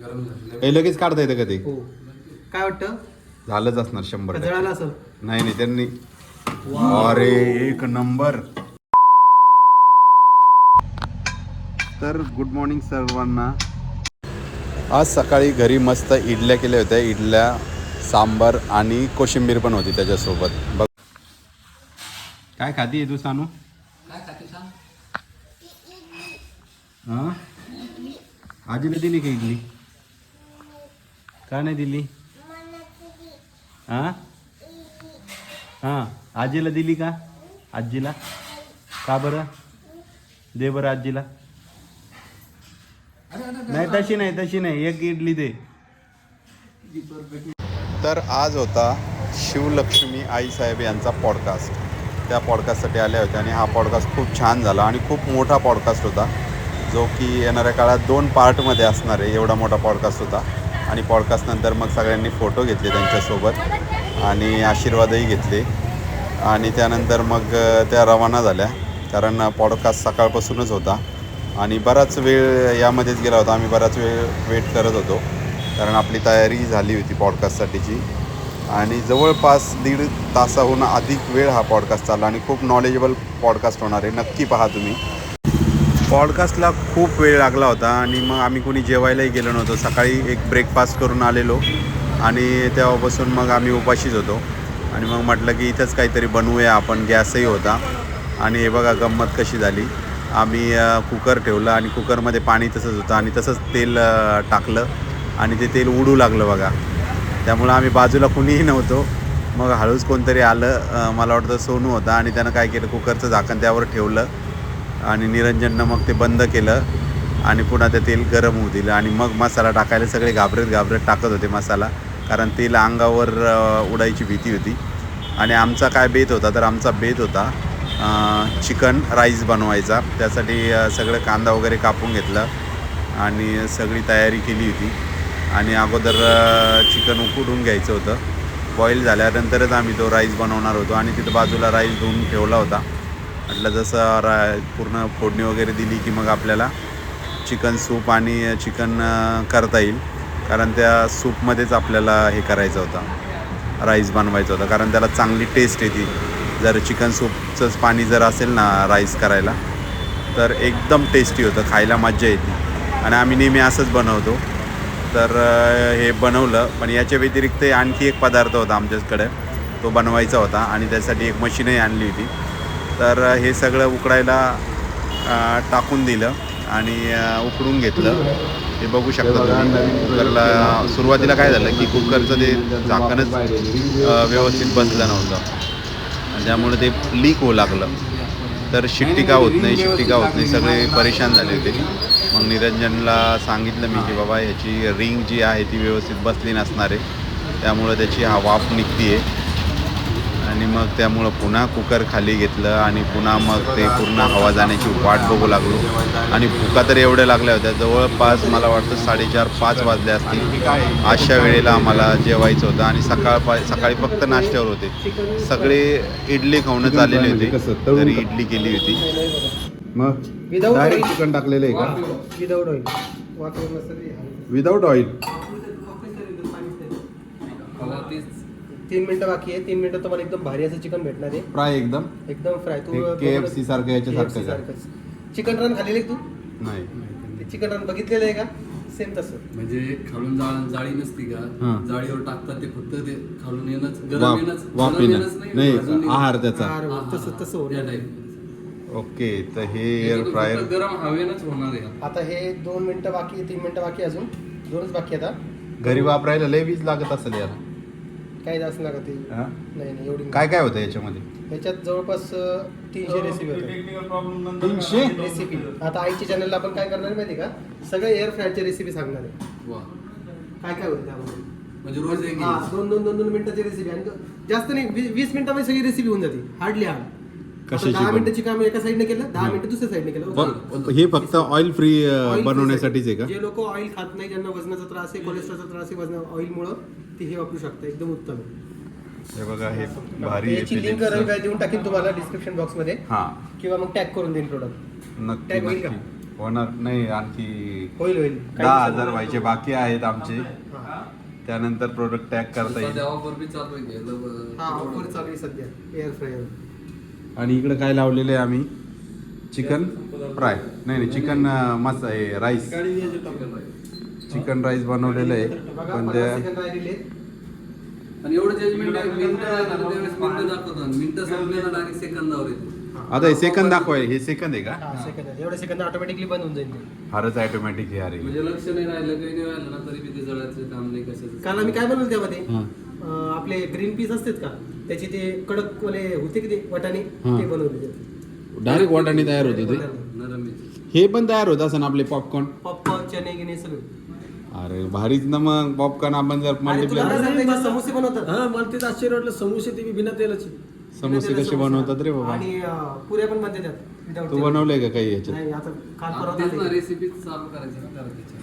गरम हे लगेच काढता येतं का ते? हो. काय वाटतं? झालंच असणार शंभर का टक्के. जळालं असं? नाही नाही त्यांनी अरे एक नंबर. तर गुड मॉर्निंग सर्वांना. आज सकाळी घरी मस्त इडल्या केल्या होत्या. इडल्या सांबार आणि कोशिंबीर पण होती त्याच्यासोबत. बघ. काय खाती तू सानू? काय खाते सांग. हां? आजीला दिली का इडली? का नाही दिली? हां? हां आजीला दिली का? आजीला? का बरं? दे बरं आजीला. नाही तशी नाही तशी नाही. एक इडली दे. तर आज होता शिवलक्ष्मी आईसाहेब यांचा पॉडकास्ट त्या पॉडकास्टसाठी आल्या होत्या आणि हा पॉडकास्ट खूप छान झाला आणि खूप मोठा पॉडकास्ट होता. जो की येणाऱ्या काळात दोन पार्टमध्ये असणार आहे. एवढा मोठा पॉडकास्ट होता. आणि पॉडकास्टनंतर मग सगळ्यांनी फोटो घेतले त्यांच्यासोबत आणि आशीर्वादही घेतले. आणि त्यानंतर मग त्या रवाना झाल्या. कारण पॉडकास्ट सकाळपासूनच होता. आणि बराच वेळ यामध्येच गेला होता. आम्ही बराच वेळ वेट करत होतो. कारण आपली तयारी झाली होती पॉडकास्टसाठीची आणि जवळपास दीड तासाहून अधिक वेळ हा पॉडकास्ट चालला. आणि खूप नॉलेजेबल पॉडकास्ट होणार आहे. नक्की पहा तुम्ही. पॉडकास्टला खूप वेळ लागला होता आणि मग आम्ही कोणी जेवायलाही गेलो नव्हतो. सकाळी एक ब्रेकफास्ट करून आलेलो आणि तेव्हापासून मग आम्ही उपाशीच होतो. आणि मग म्हटलं की इथंच काहीतरी बनवूया आपण गॅसही होता. आणि हे बघा गंमत कशी झाली. आम्ही कुकर ठेवलं आणि कुकरमध्ये पाणी तसंच होतं आणि तसंच तेल टाकलं आणि ते तेल उडू लागलं बघा. त्यामुळं आम्ही बाजूला कुणीही नव्हतो. मग हळूच कोणतरी आलं मला वाटतं सोनू होता आणि त्यानं काय केलं कुकरचं झाकण त्यावर ठेवलं. आणि निरंजननं मग ते बंद केलं आणि पुन्हा ते तेल गरम होऊ दिलं. आणि मग मसाला टाकायला सगळे घाबरत घाबरत टाकत होते मसाला. कारण तेल अंगावर उडायची भीती होती. आणि आमचा काय बेत होता तर आमचा बेत होता चिकन राईस बनवायचा. त्यासाठी सगळं कांदा वगैरे कापून घेतलं आणि सगळी तयारी केली होती. आणि अगोदर चिकन उकडून घ्यायचं होतं. बॉईल झाल्यानंतरच आम्ही तो राईस बनवणार होतो. आणि तिथं बाजूला राईस धुवून ठेवला होता. म्हटलं जसं रा पूर्ण फोडणी वगैरे दिली की मग आपल्याला चिकन सूप आणि चिकन करता येईल. कारण त्या सूपमध्येच आपल्याला हे करायचं होतं. राईस बनवायचं होतं. कारण त्याला चांगली टेस्ट येते. जर चिकन सूपचंच पाणी जर असेल ना राईस करायला तर एकदम टेस्टी होतं. खायला मज्जा येते. आणि आम्ही नेहमी असंच बनवतो. तर हे बनवलं. पण याच्या व्यतिरिक्त आणखी एक पदार्थ होता आमच्याकडे तो बनवायचा होता. आणि त्यासाठी एक मशीनही आणली होती. तर हे सगळं उकडायला टाकून दिलं आणि उकडून घेतलं. हे बघू शकता तुम्ही. कुकरला सुरुवातीला काय झालं की कुकरचं ते झाकणच व्यवस्थित बसलं नव्हतं. आणि त्यामुळे ते लीक होऊ लागलं. तर शिट्टी का होत नाही शिट्टी का होत नाही सगळे परेशान झाले होते. मग निरंजनला सांगितलं मी की बाबा ह्याची रिंग जी आहे ती व्यवस्थित बसली नसणार आहे. त्यामुळं त्याची हा वाफ निघते आहे आणि मग त्यामुळं पुन्हा कुकर खाली घेतलं आणि पुन्हा मग ते पूर्ण हवा जाण्याची वाट बघू लागलो. आणि भुका तर एवढ्या लागल्या होत्या. जवळपास मला वाटतं साडेचार पाच वाजले असतील. अशा वेळेला आम्हाला जेवायचं होतं आणि सकाळ पा सकाळी फक्त नाश्त्यावर होते. सगळे इडली खाऊनच आलेले होते. तरी इडली केली होती. मग? Oil. चिकन टाकलेलं आहे का? Without oil. विदाऊट ऑइल तीन मिनिटं बाकी आहे. तीन मिनिटं तुम्हाला एकदम भारी असं चिकन भेटणार आहे. फ्राय एकदम? एकदम फ्राय. तू के एफ सी सारखं याच्यासारखं का? चिकन रन खाल्लेले तू? नाही. ते चिकन रन बघितलेलं आहे का? सेम तसं. म्हणजे खालून जा- जाळी नसती का. जाळीवर टाकतात ते फक्त ते खालून येणंच वाफ गरम येणंच वाफ गरम येणं. नाही येणं. आहार त्याचा. आहार हा, हा, तसं तसं. होणार. या type. ओके तर हे एअर फक्त फ्रायर गरम हवेनच होणार आहे. आता हे दोन मिनिटं बाकी आहे तीन मिनिटं बाकी आहे अजून. दोनच बाकी आहे आता घरी वापरायला लय वीज लागत असेल यार. काही जास्त नका ते. हा? नाही नाही एवढी. काय काय होतं याच्यामध्ये? ह्याच्यात जवळपास अं, तीनशे रेसिपी होतात तीनशे? रेसिपी आता आईच्या चॅनलला आपण काय करणार आहे माहिती आहे का? सगळे एअर फ्रायची रेसिपी सांगणार आहे. वा. काय काय होईल त्यामध्ये? म्हणजे रोज एक हा दोन दोन दोन दोन मिनिटाची रेसिपी आणि जास्त नाही वी- वीस मिनिटामध्ये सगळी रेसिपी होऊन जाते. हार्डली हार्ड कशाची दहा पण? मिनिटाची काम एका साईडने केलं दहा मिनिटं दुसऱ्या साईडने केलं. हे फक्त ऑइल फ्री Oil बनवण्यासाठीच आहे का? जे लोक ऑइल खात नाही ज्यांना वजनाचा त्रास आहे कोलेस्ट्रॉलचा त्रास आहे वजन ऑइलमुळं ते हे वापरू शकता? एकदम उत्तम. आहे. हे बघा हे भारी आहे याची लिंक Philips. देऊन टाकेन तुम्हाला डिस्क्रिप्शन बॉक्समध्ये हा. किंवा मग टॅग करून देईन प्रोडक्ट नक्की Tag होईल का? नक्की. होणार नाही आणखी होईल होईल. काही दहा दिवसात हजार. व्हायचे बाकी आहेत आमचे. हा. त्यानंतर प्रोडक्ट टॅग करता येईल. बी चालू आहे गेलं हा ऑफर चालू आहे सध्या. एअर फ्रायर आणि इकडे काय लावलेले आहे आम्ही? चिकन फ्राय नाही नाही चिकन मसा हे राईस चिकन राईस बनवलेलं आहे पण त्या. आणि एवढं जजमेंट आहे मिनिटं झालं त्यावेळेस मिनिटं दाखवतो मिनिटं संपले ना डायरेक्ट सेकंदावर येते आता हे सेकंद दाखवाय हे सेकंद आहे का हा सेकंद. एवढे सेकंद ऑटोमॅटिकली बंद होऊन जाईल ते. फारच ऑटोमॅटिक हे अरे म्हणजे लक्ष नाही राहिलं काही नाही राहिलं ना तरी बी ते जळायचं काम नाही कशाचं काल आम्ही काय बनवलं त्यामध्ये हा. अं, आपले ग्रीन पीस असतात का त्याचे ते कडक वाले होते की ते वाटाणे हा. ते बनवले डायरेक्ट वाटाणे तयार होते ते नरम आहे. हे पण तयार होत असं आपले पॉपकॉर्न पॉपकॉर्न चणे गिने सगळं अरे भारीच ना मग पॉपकॉर्न आपण जर याच्यात समोसे बनवतात? हा मला तेच आश्चर्य वाटलं समोसे ते बी बिना तेलाचे. समोसे कसे बनवतात रे बाबा? आणि अं, पुऱ्या पण बनते त्यात without तू तेल. बनवलंय का काही याच्यात? नाही आता काल परवा झाले. रेसिपी चालू करायची ना जरा त्याची.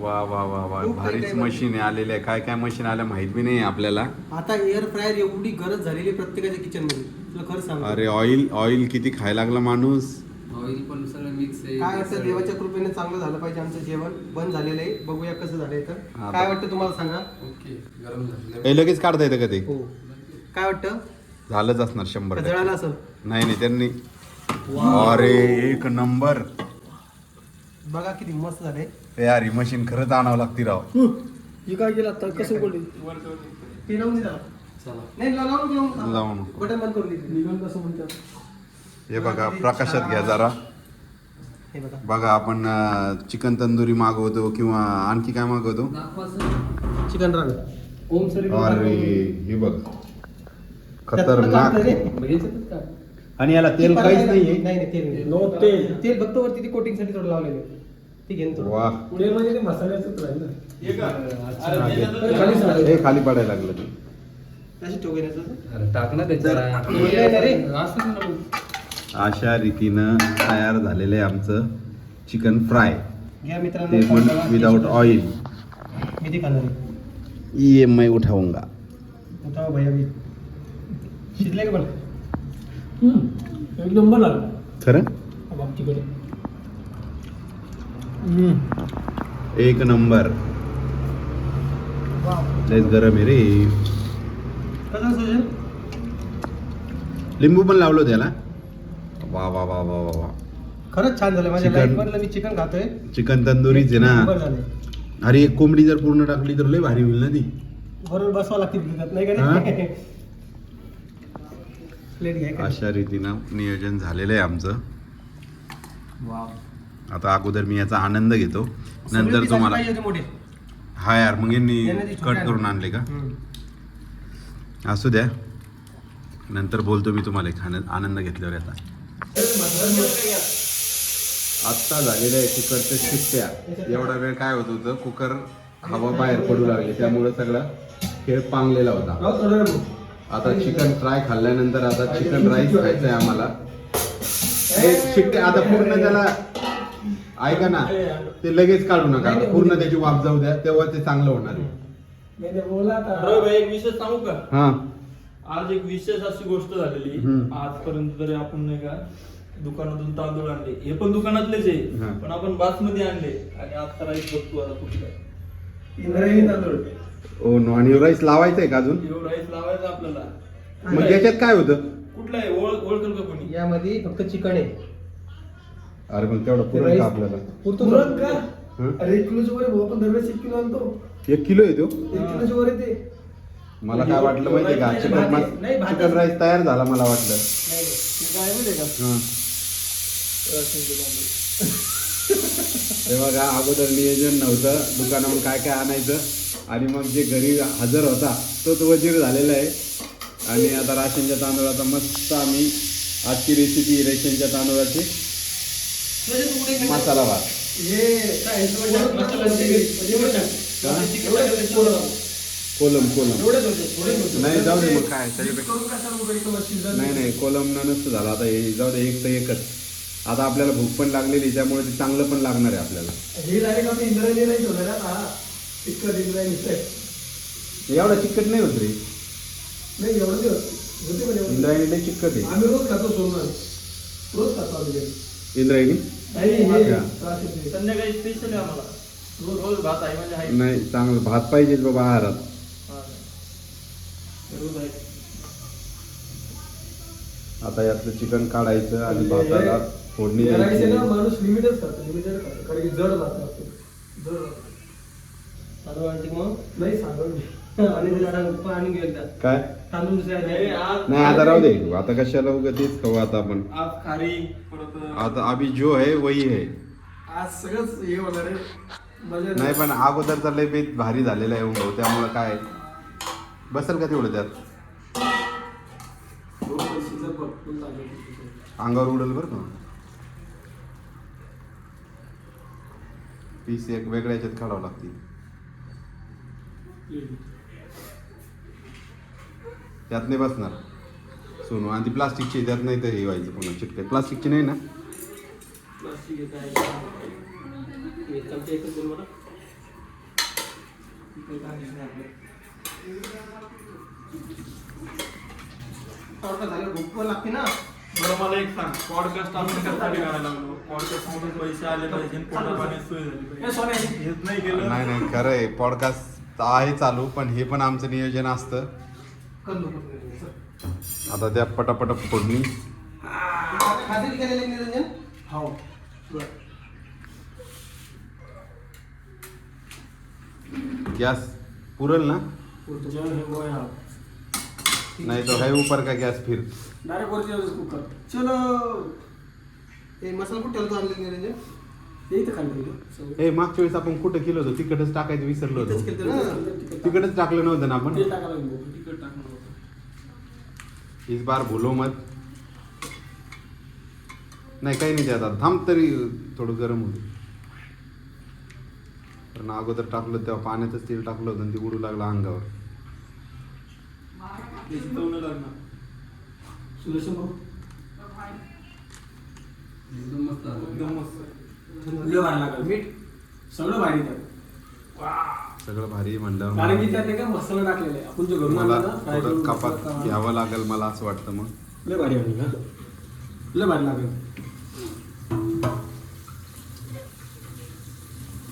वा वा वा वा खूप काही भारीच काही मशीन आहे आलेले आहे. काय काय मशीन आल्या माहीत बी नाही आपल्याला. आता एअर फ्रायर एवढी गरज झालेली आहे प्रत्येकाच्या किचनमध्ये. तुला खरं सांग अरे ऑइल ऑइल किती खायला लागला माणूस. ऑइल पण सगळं मिक्स आहे काय वाटतं देवाच्या कृपेने चांगलं झालं पाहिजे आमचं जेवण? बंद झालेलं आहे. बघूया कसं झालंय तर. हा, काय. वाटतं तुम्हाला सांगा? ओके गरम झालं हे लगेच काढता येतं का ते? हो. काय वाटतं? झालंच असणार शंभर का टक्के. जळालं असं? नाही नाही त्यांनी अरे एक नंबर. बघा किती मस्त झालंय. ए यार ही मशीन खरंच आणावं लागती राव. ही काय केलं आता? कसं उघडली ते लावून दे त्याला. चला. नाही लावून लावून घेऊन लावून. बटन बंद करून दे. निघाल कसं म्हणतात? हे बघा प्रकाशात घ्या जरा. हे बघा बघा आपण चिकन तंदुरी मागवतो किंवा आणखी काय मागवतो? चिकन रान ओम सरी अरे हे बघ. खतरनाक. आणि याला तेल काहीच नाहीये. नाही नाही तेल नाही. नो तेल. तेल फक्त वरती ते कोटिंगसाठी थोडं लावलेलं आहे. वा तेल म्हणजे ते मसाल्याचंच राहील ना. हे खाली पडायला लागलं ते. ठेवू अशा रीतीनं तयार झालेलं आहे आमचं चिकन फ्राय. घ्या मित्रांनो ते पण विदाउट ऑइल मी ते खाणार आहे. ई एम आय उठाऊंगा उठाव भैया मी शिजले का एक नंबर लागला खरं? बाबतीकडे एक नंबर. लयच गरम आहे रे. कसं लिंबू पण लावलं त्याला वा वा वा वा वा वा. खरंच छान झालं. माझ्या चिकन. लाईफ मधलं मी चिकन खातोय. चिकन तंदुरीच आहे ना. अरे एक कोंबडी जर पूर्ण टाकली तर लय भारी होईल ना ती? बरोबर बसवा लागते त्यात नाही का? नाही प्लेट घ्या का? अशा रीतीनं नियोजन झालेलं आहे आमचं. आता अगोदर मी याचा आनंद घेतो. सगळे नंतर तुम्हाला पाहिजे होते मोठे. हा यार मग यांनी यांना ती कट करून आणले. का? हम्म. असू द्या. नंतर बोलतो मी तुम्हाला खाण्यात आनंद घेतल्यावर याचा आत्ता झालेलं आहे कुकरच्या शिट्ट्या. एवढा वेळ काय होत होतं? कुकर हवा बाहेर पडू लागली त्यामुळे सगळा खेळ पांगलेला होता. आता चिकन फ्राय खाल्ल्यानंतर आता चिकन राईस खायचं आहे आम्हाला. हे शिट्टे आता पूर्ण त्याला ऐका ना ते लगेच काढू नका. पूर्ण त्याची वाफ जाऊ द्या तेव्हा ते चांगलं होणार आहे. बोला बरं भाई, एक विशेष सांगू का? हा. आज एक विशेष अशी गोष्ट झालेली. हम्म. आजपर्यंत तरी आपण नाही का दुकानातून तांदूळ आणले. हे पण दुकानातलेच हा. आहे पण आपण बासमती आणले. आणि आता राईस बघतो आता कुठला आहे. इंद्रायणी तांदूळ. ओ नॉन राईस लावायचं आहे का अजून? राईस लावायचा आपल्याला. मग याच्यात काय होतं? कुठला आहे? ओळख ओळखल का कोणी? यामध्ये फक्त चिकन आहे. अरे मग तेवढं पुरण का आपल्याला? पुरतो पुरण. का? हं? अरे एक किलोच्या वर आहे भाऊ आपण दरवेळेस एक किलो आणतो. एक किलो आहे तो? एक किलोच्या वर आहे ते. मला काय वाटलं माहितीये का? चिकन भाजी- नाही, भाजी- चिकन राईस तयार झाला मला वाटलं. नाही, नाही. ते काय माहितीये का? हं. राशनचे तांदूळ. हे बघा अगोदर नियोजन नव्हतं. दुकानाहून काय काय आणायचं आणि मग जे घरी हजर होता तोच वजीर झालेला आहे. आणि आता राशनच्या तांदूळाचा मस्त आम्ही आजची रेसिपी रेशनच्या तांदूळाची. मसाला भात. हे काय? एवढं टाक, कोलम. कोलम. कोलम एवढेच होते, थोडेच होते. नाही जाऊ दे मग काय त्याच्यापेक्षा करून कशाला नाही नाही कोलमनं नसतं झालं. आता हे जाऊ दे एक तर एकच. आता आपल्याला भूक पण लागलेली त्यामुळे ते चांगलं पण लागणार आहे आपल्याला. हे आपण इंद्रायणी नाही ना हा इंद्रायणी आहे. एवढा चिकट नाही होत रे. नाही एवढं दिवस होते. पण एवढं. इंद्रायणी लय चिकट आहे. आम्ही रोज खातो रोज खातो आम्ही ते. इंद्रायणी? नाही, हे. त्रास संध्याकाळी स्पेशल आहे आम्हाला. रोज रोज भात आहे म्हणजे आहे. नाही चांगलं. भात पाहिजे बाबा आहारात. हा. आहे आता यातलं चिकन काढायचं आणि भाताला फोडणी द्यायची. ना माणूस खातो लिमिटेड खातो कारण की जड भात लागतो. जड भात तांदूळ आणते मग. नाही सांगून मी. आणि त्याला टाक- पाणी घेऊ एकदा काय? तांदूळ दुसऱ्या अरे, आज- नाही आता राहू दे. आता कशाला उगा तेच खाऊ आता आपण. आज खारी परत आता अभी जो है वही है आज सगळंच हे होणार आहे. मजा नाही पण अगोदरचा लय बेत भारी झालेला आहे भाऊ त्यामुळं काय? बसेल का तेवढं त्यात? अंगावर उडल बरं का. पीस एक वेगळ्या याच्यात काढावं लागतील. त्यात नाही बसणार. सोनू आणि ती प्लास्टिकची त्यात नाही तर हे व्हायचं पुन्हा चिटके प्लास्टिकची नाही ना? प्लास्टिक भूक पण लागते ना. बरं मला एक सांग. पॉडकास्ट आपण कशासाठी करायला लागलो? पॉडकास्ट मधून पैसे आले पाहिजे पोटा पाण्यात सोय झाली ए, पाहिजे सोन्या हेच नाही केलं. नाही नाही खरं आहे पॉडकास्ट आहे चालू पण हे पण आमचं नियोजन असतं. आता त्या पटापट फोडणी. हो. गॅस पुरल ना? पुढचं जेवण हे गोय हा नाही तो है ऊपर का गॅस फिर? डायरेक्ट वरती जाऊन कुकर. चलो. ए मसाला कुठे ठेवतो आणले निरंजन ते इथं खाली ठेवलं. ए मागच्या वेळेस आपण कुठं केलं होतं? तिकडच टाकायचं विसरलो इथंच होतो केलं ना तिखट तिकडच टाकलं नव्हतं ना आपण? तेल टाकायला लागलं. तिकट टाकणार होतं. इस बार भूलो मत. नाही काही नाही ते आता. थांब तरी थोडं गरम होतं पण अगोदर टाकलं तेव्हा पाण्यातच तेल टाकलं होतं आणि ते उडू लागलं अंगावर. ते शिजवणं लागणार सुदर्शन भाऊ? एकदम मस्त. एकदम मस्त. लय भारी लागलं. मीठ? सगळं भारी त्यात सगळं भारी म्हणलं कारण की त्यात नाही का मसाला टाकलेला आहे. आपण जो घरून मला थोडं कपात घ्यावं लागेल मला असं वाटतं मग. लय भारी आहे का लय भारी लागेल.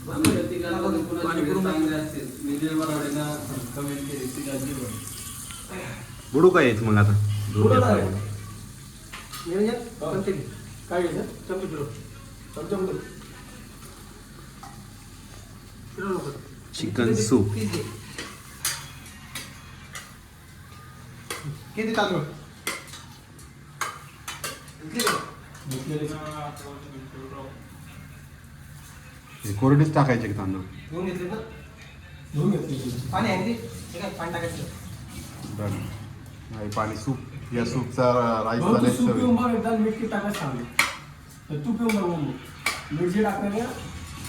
वेळ चांगली असते. विजय वराडेंना comment केली, ती. बुडू काय येत मग आता बुडू घेतलं. नाही. निरंजन चमचे घे. काय घ्यायचं चमचे फिरव चमचा फिरव. फिरव लवकर. चिकन सूप पीस घे. किती तांदूळ घे. हे कोरडेच टाकायचे का तांदूळ घेऊन घेतले ना. पाणी आहे ना ते? हे काय पाणी टाकायचं बरं नाही पाणी सूप या सूपचा राईस भाऊ, तू सूप पिऊन सवय बघ एकदा मीठ किती टाकायचं सांग तर तू पिऊन बघ मग. मीठ जे टाकलं ना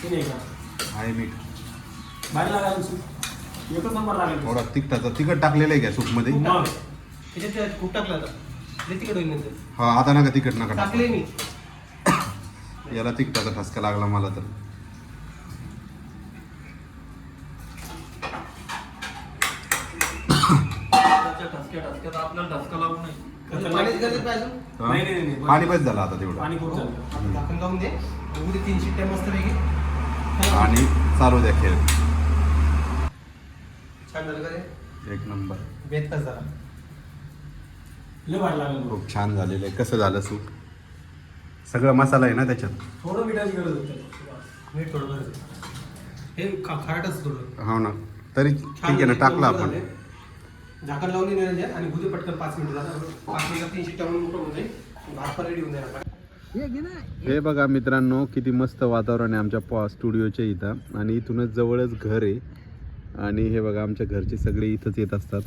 ते नाही का आहे मीठ. बाहेर लागायला सूप. एकच नंबर लागेल थोडा तिखटाचा तिखट टाकलेलं आहे का सूपमध्ये? मग. त्याच्यात त्यात खूप टाकलं आता. लय तिखट होईल नंतर. हा आता नका तिखट नका टाकले मी. टाकू. याला तिखटाचा ठसका लागला मला तर त्याच्या ठसक्या ठसक्यात आपल्याला ठसका लागू नये. पाण्याची गरज पाहिजे? हा? नाही, नाही, नाही. पाणी बस झालं आता तेवढं? पाणी खूप झालं? झाकण लावून दे. उद्या तीन शिट्ट्या मस्त पैकी. आणि चालू द्या खेळ. छान झालं का रे? एक नंबर. झाला? लय लागलं. खूप छान झालेलं आहे. कसं झालं सूप? सगळं मसाला आहे ना त्याच्यात? थोडं मिठाची गरज होती. मीठ थोडं बरं हे खा खाटच थोडं. हो ना. तरी ठीक आहे ना टाकलं आपण. झाकण लावून दे निरंजन आणि गुजे पटकन पाच मिनिट झालं. पाच मिनिटात तीन शिट्ट्या म्हणून मोठं होऊन जाईल. भात पण रेडी होऊन जाईल हे बघा मित्रांनो किती मस्त वातावरण आहे आमच्या पॉ स्टुडिओच्या इथं. आणि इथूनच जवळच घर आहे. आणि हे बघा आमच्या घरचे सगळे इथंच येत असतात.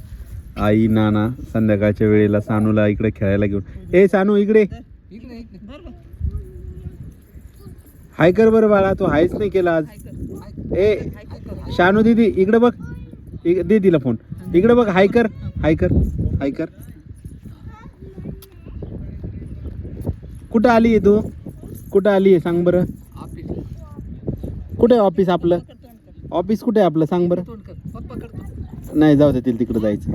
आई नाना संध्याकाळच्या वेळेला सानूला इकडे खेळायला घेऊन. ए सानू इकडे. हाय कर बरं बाळा तू हायच नाही केला आज. ए शानू दीदी इकडे बघ. इक- दे तिला फोन इकडे बघ हाय कर हाय कर हाय कर कुठं आली आहे तू? कुठं आली आहे सांग बरं. कुठे आहे ऑफिस आपलं? ऑफिस कुठे आहे आपलं? सांग बरं. नाही जाऊ देतील तिकडं जायचं.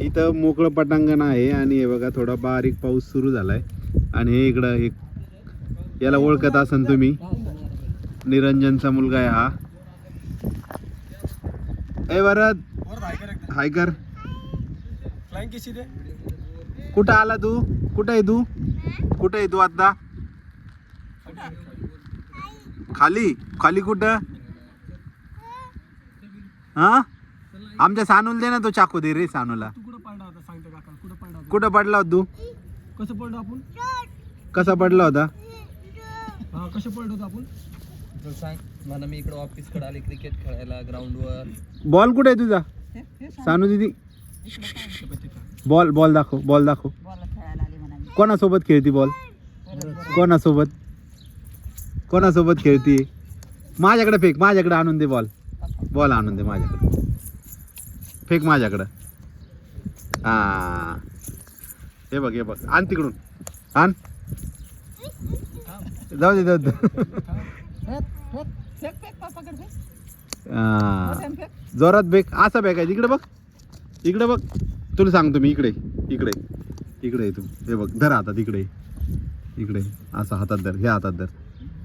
इथं मोकळं पटांगण आहे आणि हे बघा थोडा बारीक पाऊस सुरू झालाय. आणि हे इकडं हे याला ओळखत असन तुम्ही. निरंजनचा मुलगा आहे हा. ए वरद. हाय कर फ्लाइंग किसी दे कुठं आला तू? कुठं आहे तू? कुठं आहे तू आता? खाली. खाली कुठं? हा? आमच्या सानूला दे ना तो चाकू दे रे सानूला. कुठं पडला होता? सांगते काका. कुठं पडला होता? कुठं पडला होता तू? कसं पडलो आपण? कसा पडला होता? हा कसं पडलो होतो आपण? मला मी इकडे ऑफिसकडे आले क्रिकेट खेळायला ग्राउंडवर बॉल कुठे आहे तुझा? सानू दिदी. बॉल बॉल दाखव बॉल दाखव. कोणासोबत खेळती बॉल कोणासोबत? कोणासोबत खेळती? माझ्याकडे फेक माझ्याकडे आणून दे बॉल बॉल आणून दे माझ्याकडे. फेक माझ्याकडं. हा. हे बघ हे बघ. आण तिकडून. आण. जाऊ दे जाऊ दे. हा. जोरात बेक असा बेक आहे. इकडे बघ. इकडे बघ. तुला सांगतो मी इकडे. इकडे. इकडे आहे तू. हे बघ. धर हातात इकडे. इकडे. असं हातात धर. हे हातात धर.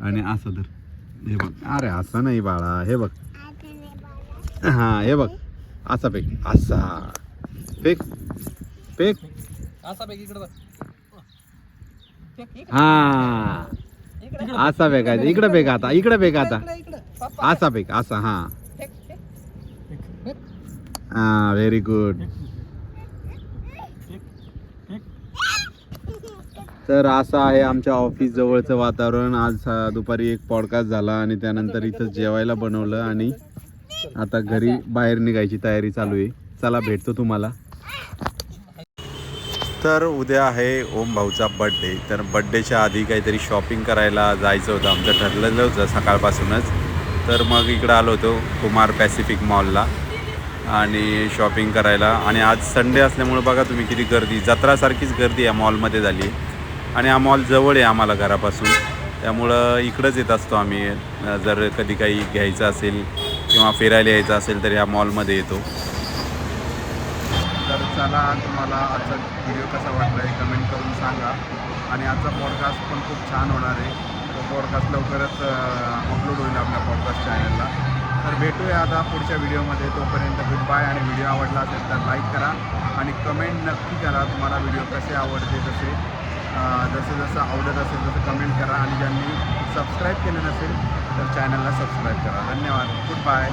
आणि असं धर. हे बघ. अरे असं नाही बाळा. हे बघ. हा हे बघ. असा फेक. असा. फेक. फेक. असा पैकी इकडे बघ. हा. असा फेक आहे इकडे फेक आता इकडे फेक आता. असा फेक असा हा. हा व्हेरी गुड तर असं आहे आमच्या ऑफिस जवळचं वातावरण. आज दुपारी एक पॉडकास्ट झाला आणि त्यानंतर इथं जेवायला बनवलं आणि आता घरी बाहेर निघायची तयारी चालू आहे. चला भेटतो तुम्हाला. तर उद्या आहे ओम भाऊचा बड्डे तर बड्डेच्या आधी काहीतरी शॉपिंग करायला जायचं होतं आमचं ठरलेलं होतं सकाळपासूनच. तर मग इकडं आलो होतो कुमार पॅसिफिक मॉलला आणि शॉपिंग करायला. आणि आज संडे असल्यामुळं बघा तुम्ही किती गर्दी जत्रासारखीच गर्दी या मॉलमध्ये झाली आणि हा मॉल जवळ आहे आम्हाला घरापासून. त्यामुळं इकडंच येत असतो आम्ही. जर कधी काही घ्यायचं असेल किंवा फिरायला यायचं असेल तर ह्या मॉलमध्ये येतो. झाला तुम्हाला आजचा व्हिडिओ कसा वाटला आहे कमेंट करून सांगा. आणि आजचा पॉडकास्ट पण खूप छान होणार आहे. तो पॉडकास्ट लवकरच अपलोड होईल आपल्या पॉडकास्ट चॅनलला तर भेटूया आता पुढच्या व्हिडिओमध्ये तोपर्यंत गुड बाय आणि व्हिडिओ आवडला असेल तर लाईक करा. आणि कमेंट नक्की करा तुम्हाला व्हिडिओ कसे आवडते तसे. जसं जसं आवडत असेल तसं कमेंट करा. आणि ज्यांनी सबस्क्राईब केलं नसेल तर चॅनलला सबस्क्राईब करा. धन्यवाद. Good bye